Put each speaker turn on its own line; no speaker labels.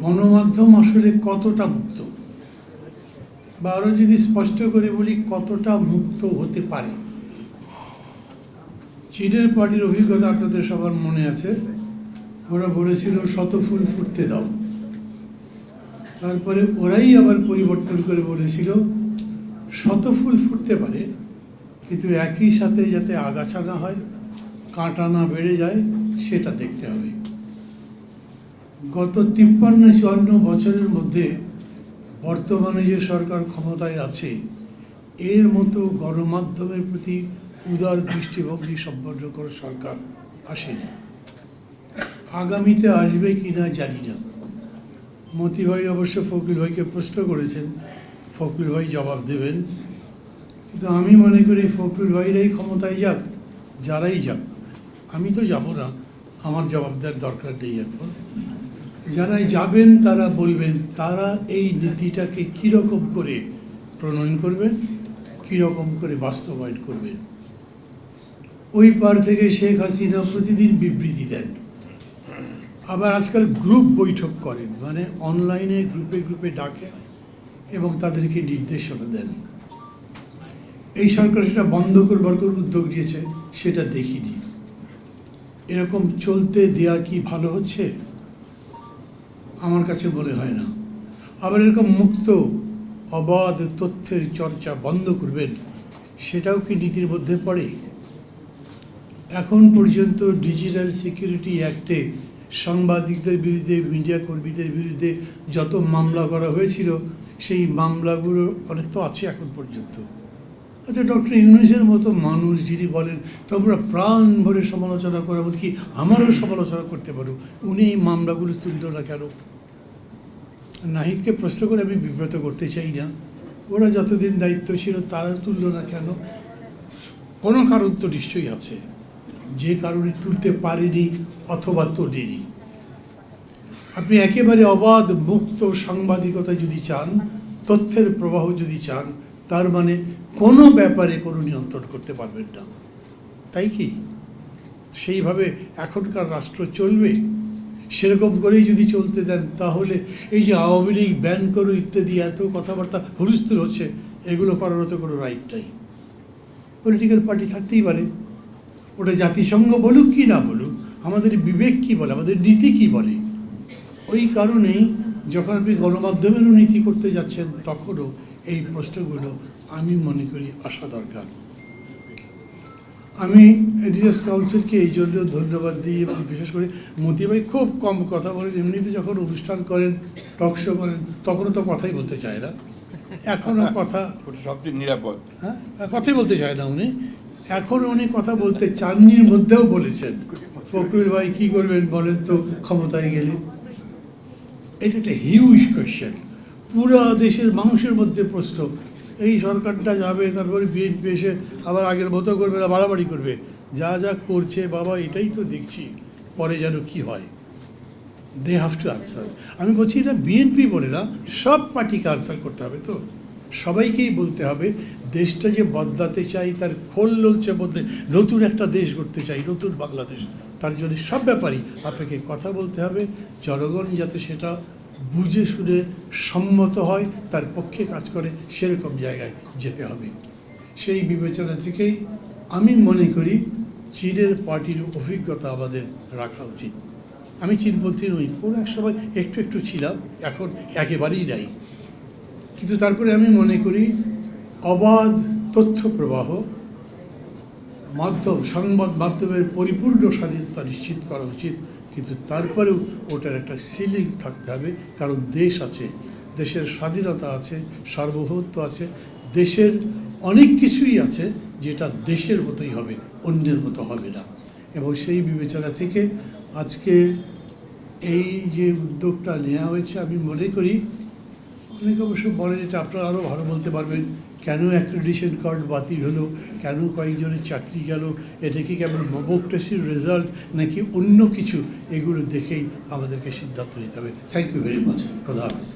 গণমাধ্যম আসলে কতটা মুক্ত? বা আরও যদি স্পষ্ট করে বলি, কতটা মুক্ত হতে পারে? চীনের পার্টির অভিজ্ঞতা আপনাদের সবার মনে আছে। ওরা বলেছিল, শত ফুল ফুটতে দাও। তারপরে ওরাই আবার পরিবর্তন করে বলেছিল, শত ফুল ফুটতে পারে, কিন্তু একই সাথে যাতে আগাছা না হয় কাঁটা না বেড়ে যায়, সেটা দেখতে হবে। গত তিপ্পান্ন চুয়ান্ন বছরের মধ্যে বর্তমানে যে সরকার ক্ষমতায় আছে, এর মতো গণমাধ্যমের প্রতি উদার দৃষ্টিভঙ্গি সম্পন্ন করে সরকার আসেনি। আগামীতে আসবে কি না জানি না। মতি ভাই অবশ্য ফকির ভাইকে প্রশ্ন করেছেন, ফকির ভাই জবাব দেবেন। কিন্তু আমি মনে করি ফকির ভাইরাই ক্ষমতায় যাক, যারাই যাক, আমি তো যাব না, আমার জবাব দেওয়ার দরকার নেই এখন। যারাই যাবেন, তারা বলবেন, তারা এই নীতিটাকে কীরকম করে প্রণয়ন করবেন, কীরকম করে বাস্তবায়ন করবেন। ওই পার থেকে শেখ হাসিনা প্রতিদিন বিবৃতি দেন। আবার আজকাল গ্রুপ বৈঠক করেন মানে অনলাইনে গ্রুপে গ্রুপে ডাকেন এবং তাদেরকে নির্দেশনা দেন। এই সরকার সেটা বন্ধ করবার করে উদ্যোগ নিয়েছে, সেটা দেখিনি। এরকম চলতে দেয়া কি ভালো হচ্ছে? আমার কাছে মনে হয় না। আবার এরকম মুক্ত, অবাধ তথ্যের চর্চা বন্ধ করবেন, সেটাও কি নীতির মধ্যে পড়ে? এখন পর্যন্ত ডিজিটাল সিকিউরিটি অ্যাক্টে সাংবাদিকদের বিরুদ্ধে, মিডিয়া কর্মীদের বিরুদ্ধে যত মামলা করা হয়েছিল, সেই মামলাগুলো অনেক তো আছে এখন পর্যন্ত। আচ্ছা ডক্টর ইউনুসের মতো মানুষ যিনি বলেন, তোমরা প্রাণ ভরে সমালোচনা করো, এমনকি আমারও সমালোচনা করতে পারো। উনি এই মামলাগুলো তুলল না কেন? নাহিদকে প্রশ্ন করে আমি বিব্রত করতে চাই না। ওরা যতদিন দায়িত্ব ছিল তারা তুলল না কেন? কোনো কারণ তো নিশ্চয়ই আছে। যে কারণে তুলতে পারেনি অথবা তোলেনি। আপনি একেবারে অবাধ, মুক্ত সাংবাদিকতা যদি চান, তথ্যের প্রবাহ যদি চান, তার মানে কোনো ব্যাপারে কোনো নিয়ন্ত্রণ করতে পারবেন না। তাই কি? সেইভাবে এখনকার রাষ্ট্র চলবে? সেরকম করেই যদি চলতে দেন, তাহলে এই যে আওয়ামী লীগ ব্যান করো ইত্যাদি, এত কথাবার্তা হুলস্থুল হচ্ছে, এগুলো করারও তো কোনো রাইট নাই। পলিটিক্যাল পার্টি থাকতেই পারে। ওটা জাতিসংঘ বলুক কি না বলুক, আমাদের বিবেক কি বলে, আমাদের নীতি কি বলে? ওই কারণেই যখন আপনি গণমাধ্যমেরও নীতি করতে যাচ্ছেন, তখনও এই প্রশ্নগুলো আমি মনে করি আসা দরকার। আমি এডিএস কাউন্সিলকে এই জন্য ধন্যবাদ দিই এবং বিশেষ করে মতি ভাই খুব কম কথা বলেন এমনিতে যখন অনুষ্ঠান করেন টক শো করেন তখনও তো কথাই বলতে চায় না। এখনও কথা
সবচেয়ে নিরাপদ।
হ্যাঁ? কথাই বলতে চায় না উনি। এখন উনি কথা বলতে চাননির মধ্যেও বলেছেন। ফখরুল ভাই কী করবেন বলেন তো ক্ষমতায় গেলে। এটা একটা হিউজ কোয়েশ্চেন পুরা দেশের মানুষের মধ্যে প্রশ্ন এই সরকারটা যাবে, তারপরে বিএনপি এসে আবার আগের মতো করবে না, বাড়াবাড়ি করবে। যা যা করছে বাবা, এটাই তো দেখছি, পরে যেন কি হয়। দে হ্যাভ টু আনসার আমি বলছি, এটা বিএনপি বলে না, সব পার্টিকে আনসার করতে হবে তো। সবাইকেই বলতে হবে, দেশটা যে বদলাতে চাই, তার খোল ললছে মধ্যে নতুন একটা দেশ গড়তে চাই, নতুন বাংলাদেশ, তার জন্য সব ব্যাপারেই আপনাকে কথা বলতে হবে, জনগণ যাতে সেটা বুঝে শুনে সম্মত হয়, তার পক্ষে কাজ করে সেরকম জায়গায় যেতে হবে। সেই বিবেচনা থেকেই আমি মনে করি চীনের পার্টির অভিজ্ঞতা আমাদের রাখা উচিত। আমি চীনপন্থী নই, কোনো এক সময় একটু একটু ছিলাম, এখন একেবারেই নাই। কিন্তু তারপরে আমি মনে করি অবাধ তথ্য প্রবাহ মাধ্যম, সংবাদ মাধ্যমের পরিপূর্ণ স্বাধীনতা নিশ্চিত করা উচিত। কিন্তু তারপরেও ওটার একটা সিলিং থাকতে হবে, কারণ দেশ আছে, দেশের স্বাধীনতা আছে, সার্বভৌমত্ব আছে, দেশের অনেক কিছুই আছে যেটা দেশের মতোই হবে, অন্যের মতো হবে না। এবং সেই বিবেচনা থেকে আজকে এই যে উদ্যোগটা নেওয়া হয়েছে, আমি মনে করি, অনেকে অবশ্য বলেন এটা আপনারা আরও ভালো বলতে পারবেন কেন অ্যাক্রেডিশন কার্ড বাতিল হলো? কেন কয়েকজনের চাকরি গেল? এটা কি কেমন মবক রেজাল্ট নাকি অন্য কিছু? এগুলো দেখেই আমাদেরকে সিদ্ধান্ত নিতে হবে। থ্যাংক ইউ ভেরি মাচ খোদা হাফিজ।